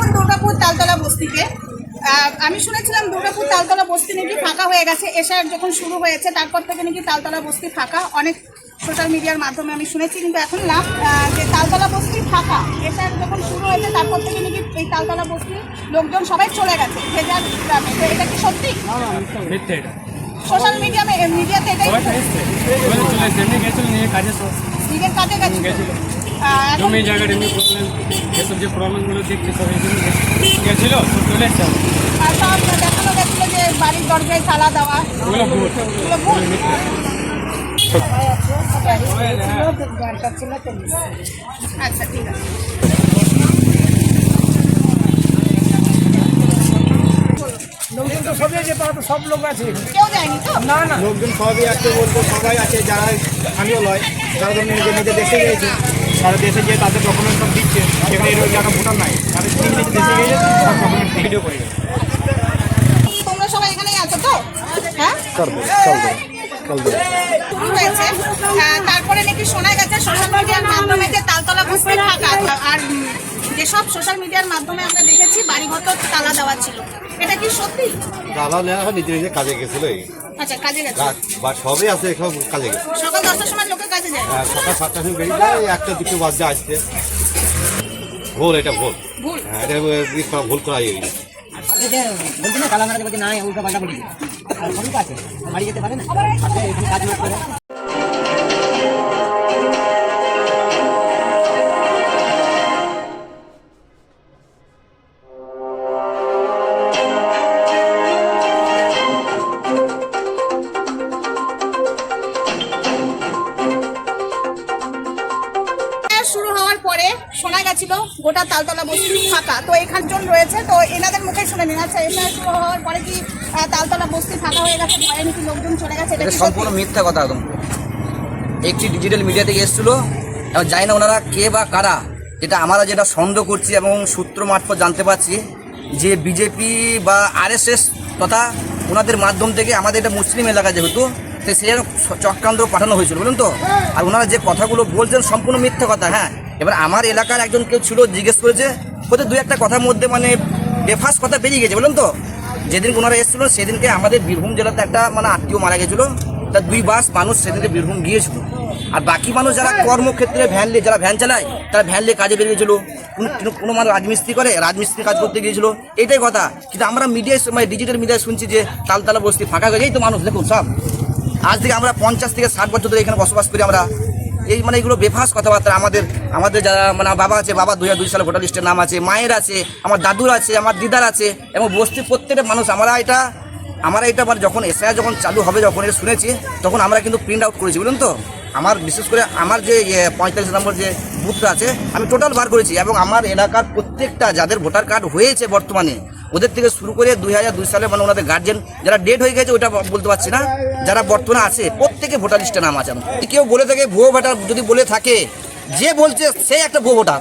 এখন দুর্গাপুর তালতলা বস্তিতে। আমি শুনেছিলাম দুর্গাপুর তালতলা বস্তি নাকি ফাঁকা হয়ে গেছে। এশার যখন শুরু হয়েছে তারপর থেকে নাকি তালতলা বস্তি ফাঁকা। অনেক সোশ্যাল মিডিয়ার মাধ্যমে আমি শুনেছি কিন্তু এখন না। আহ, যে তালতলা বস্তি ফাঁকা এশার যখন শুরু হয়েছে তারপর থেকে নাকি এই তালতলা বস্তি লোকজন সবাই চলে গেছে। যে যার গ্রামে তো এটা কি সত্যি? সোশ্যাল মিডিয়ামে মিডিয়াতে এটাই নিজের কাজে গেছিল। জমি এমনি প্রবলেম এসব যে প্রবলেমগুলো দেখছে সব এই জন্য গেছিল সব চলে এসছে আর সব দেখানো গেছিল যে বাড়ির দরজায় তালা দেওয়া। ওগুলো ভুল এগুলো ভুল। আচ্ছা ঠিক আছে। লোকজন তো সবই আছে তারা তো সব লোক আছে। তো? না না। লোকজন সবই আছে বলতে সবাই আছে যারা স্থানীয় লয় যারা ধরুন নিজে নিজে দেশে গিয়েছে। সারা দেশে গিয়ে তাদের ডকুমেন্ট সব দিচ্ছে এখানে এরকম যারা ভোটার নাই। নিজে দেশে গিয়ে সব ডকুমেন্ট ভিডিও করে তোমরা সবাই এখানেই আছো তো? হ্যাঁ? তারপরে নাকি শোনা গেছে সোশ্যাল মিডিয়ার মাধ্যমে যে তালতলা বস্তি ফাঁকা আর যেসব সোশ্যাল মিডিয়ার মাধ্যমে আমরা দেখেছি বাড়িঘর তো তালা দেওয়া ছিল। এটা কি সত্যি? দাদা নেওয়া হয় নিজে নিজে কাজে গেছিল আচ্ছা কাজে গেছে। বা সবই আছে সব কাজে গেছে। সকাল দশটার সময় সকাল সাতটার সময় বেরিয়ে যায় একটা দুটো বাজে আসতে ভুল এটা ভুল। ভুল। হ্যাঁ এটা ই করা- ভুল করা যায়। বলছি না কালা মারা বলছে না উল্টা পাল্টা বলি। আর সবই আছে বাড়ি যেতে পারে না। কাজ না করে। শোনা গেছিল গোটা তালতলা বস্তি ফাঁকা। তো এখানজন রয়েছে তো এনাদের মুখে শুনে নিন। আচ্ছা এটা শুরু হওয়ার পরে কি তালতলা বস্তি ফাঁকা হয়ে গেছে ভয়ে নাকি লোকজন চলে গেছে এটা সম্পূর্ণ? মিথ্যা কথা একদম। একটি ডিজিটাল মিডিয়া থেকে এসেছিল এবং জানি না ওনারা কে বা কারা যেটা আমরা যেটা সন্দেহ করছি এবং সূত্র মারফত জানতে পারছি যে বিজেপি বা আরএসএস তথা ওনাদের মাধ্যম থেকে আমাদের এটা মুসলিম এলাকা যেহেতু তো সেই চক্রান্ত পাঠানো হয়েছিল বুঝলেন তো? আর ওনারা যে কথাগুলো বলছেন সম্পূর্ণ মিথ্যা কথা হ্যাঁ। এবার আমার এলাকার একজন কেউ ছিল, জিজ্ঞেস করেছে হয়তো দু একটা কথার মধ্যে মানে বেফাস কথা বেরিয়ে গেছে, বলুন তো। যেদিন ওনারা এসেছিল, সেদিনকে আমাদের বীরভূম জেলাতে একটা মানে আত্মীয় মারা গেছিল। তা দুই বাস মানুষ সেদিনকে বীরভূম গিয়েছিল। আর বাকি মানুষ যারা কর্মক্ষেত্রে ভ্যান নিয়ে, যারা ভ্যান চালায়, তারা ভ্যান নিয়ে কাজে কোনো, কোনো- কোনো মানুষ রাজমিস্ত্রি করে, রাজমিস্ত্রি কাজ করতে গিয়েছিল। এটাই কথা। কিন্তু আমরা মিডিয়ায় মানে ডিজিটাল মিডিয়ায় শুনছি যে তালতালা বস্তি ফাঁকা হয়ে যায় তো মানুষ, দেখুন সব। আজ থেকে আমরা পঞ্চাশ থেকে ষাট বছর ধরে এখানে বসবাস করি আমরা। এই মানে এগুলো বেফাস কথাবার্তা। আমাদের আমাদের যারা মানে বাবা আছে, বাবা দু হাজার দুই সালে ভোটার লিস্টের নাম আছে, মায়ের আছে, আমার দাদুর আছে, আমার দিদার আছে, এবং বস্তির প্রত্যেকটা মানুষ, আমরা এটা আমরা এটা মানে যখন এসআই যখন চালু হবে, যখন এটা শুনেছি, তখন আমরা কিন্তু প্রিন্ট আউট করেছি বলুন তো? আমার, বিশেষ করে আমার যে পঁয়তাল্লিশ নম্বর যে বুথটা আছে, আমি টোটাল বার করেছি এবং আমার এলাকার প্রত্যেকটা যাদের ভোটার কার্ড হয়েছে বর্তমানে, ওদের থেকে শুরু করে দুই হাজার দুই সালে মানে ওনাদের গার্জেন যারা ডেট হয়ে গেছে, ওটা বলতে পারছি না, যারা বর্তমানে আছে, প্রত্যেকে ভোটার লিস্টে নাম আছে। কেউ বলে থাকে, ভুয়ো ভোটার যদি বলে থাকে, যে বলছে সে একটা ভুয়ো ভোটার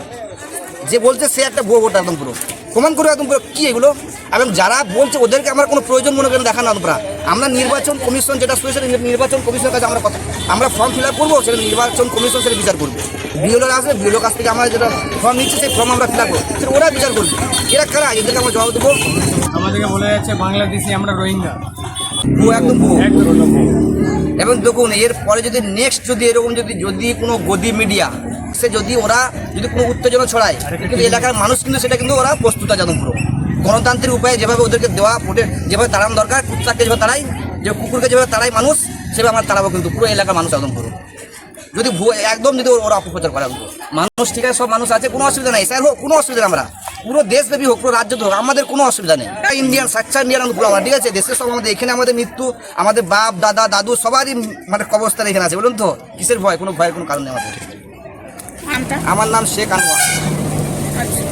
যে বলছে সে একটা ভুয়ো ভোটার একদম পুরো প্রমাণ করে একদম কি এগুলো? এবং যারা বলছে ওদেরকে আমার কোনো প্রয়োজন মনে করেন দেখা না আমরা আমরা নির্বাচন কমিশন যেটা শুয়েছে নির্বাচন কমিশনের কাছে আমরা কথা আমরা ফর্ম ফিল আপ করব সেটা নির্বাচন কমিশন সেটা বিচার করবে। বিএলওর আসবে বিএলওর কাছ থেকে আমরা যেটা ফর্ম নিচ্ছে সেই ফর্ম আমরা ফিল আপ করব। সেটা ওরা বিচার করবে। এরা কারা? এদেরকে আমরা জবাব দেবো। আমাদেরকে বলে যাচ্ছে বাংলাদেশি আমরা রোহিঙ্গা। একদম এবং দেখুন এর পরে যদি নেক্সট যদি এরকম যদি যদি কোনো গদি মিডিয়া সে যদি ওরা যদি কোনো উত্তেজনা ছড়ায় কিন্তু এলাকার মানুষ কিন্তু সেটা কিন্তু ওরা প্রস্তুত আছে পুরো। গণতান্ত্রিক উপায়ে যেভাবে ওদেরকে দেওয়া ভোটে যেভাবে তাড়ানো দরকার কুত্তাকে যেভাবে তাড়াই যে কুকুরকে যেভাবে তাড়াই মানুষ সেভাবে আমরা তাড়াবো কিন্তু পুরো এলাকার মানুষ একদম পুরো। যদি একদম যদি ওরা অপপ্রচার করা। মানুষ ঠিক আছে সব মানুষ আছে কোনো অসুবিধা নেই স্যার হোক কোনো অসুবিধা নেই আমরা। পুরো দেশব্যাপী হোক পুরো রাজ্য হোক আমাদের কোনো অসুবিধা নেই। ইন্ডিয়ান সাচ্চা ইন্ডিয়ান পুরো আমরা ঠিক আছে? দেশের সব আমাদের এখানে আমাদের মৃত্যু আমাদের বাপ দাদা দাদু সবারই মানে কবস্থান এখানে আছে বলুন তো? কিসের ভয়? কোনো ভয়ের কোনো কারণ নেই আমাদের। আমার নাম শেখ আনোয়ার। আচ্ছা।